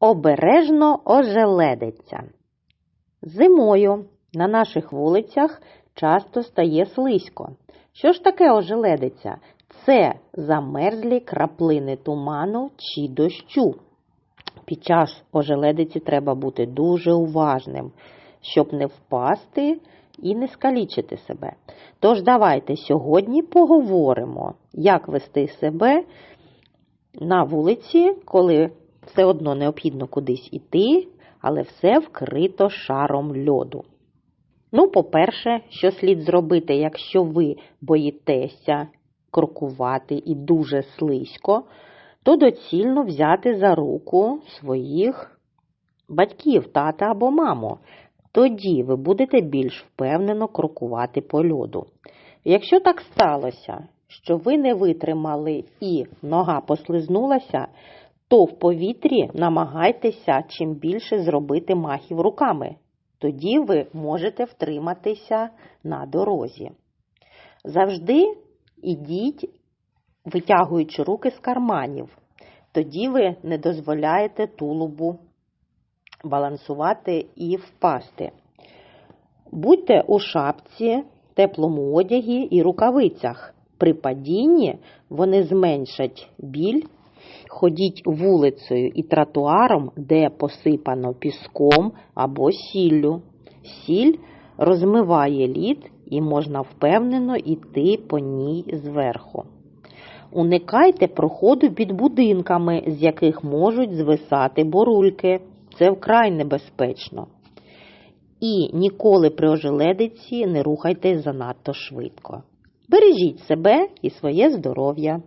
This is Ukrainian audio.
Обережно ожеледиться. Зимою на наших вулицях часто стає слизько. Що ж таке ожеледиця? Це замерзлі краплини туману чи дощу. Під час ожеледиці треба бути дуже уважним, щоб не впасти і не скалічити себе. Тож давайте сьогодні поговоримо, як вести себе на вулиці, коли все одно необхідно кудись іти, але все вкрито шаром льоду. Ну, по-перше, що слід зробити, якщо ви боїтеся крокувати і дуже слизько, то доцільно взяти за руку своїх батьків, тата або маму. Тоді ви будете більш впевнено крокувати по льоду. Якщо так сталося, що ви не витримали і нога послизнулася, то в повітрі намагайтеся чим більше зробити махів руками. Тоді ви можете втриматися на дорозі. Завжди ідіть, витягуючи руки з карманів. Тоді ви не дозволяєте тулубу балансувати і впасти. Будьте у шапці, теплому одягі і рукавицях. При падінні вони зменшать біль. Ходіть вулицею і тротуаром, де посипано піском або сіллю. Сіль розмиває лід і можна впевнено йти по ній зверху. Уникайте проходу під будинками, з яких можуть звисати борульки. Це вкрай небезпечно. І ніколи при ожеледиці не рухайтесь занадто швидко. Бережіть себе і своє здоров'я.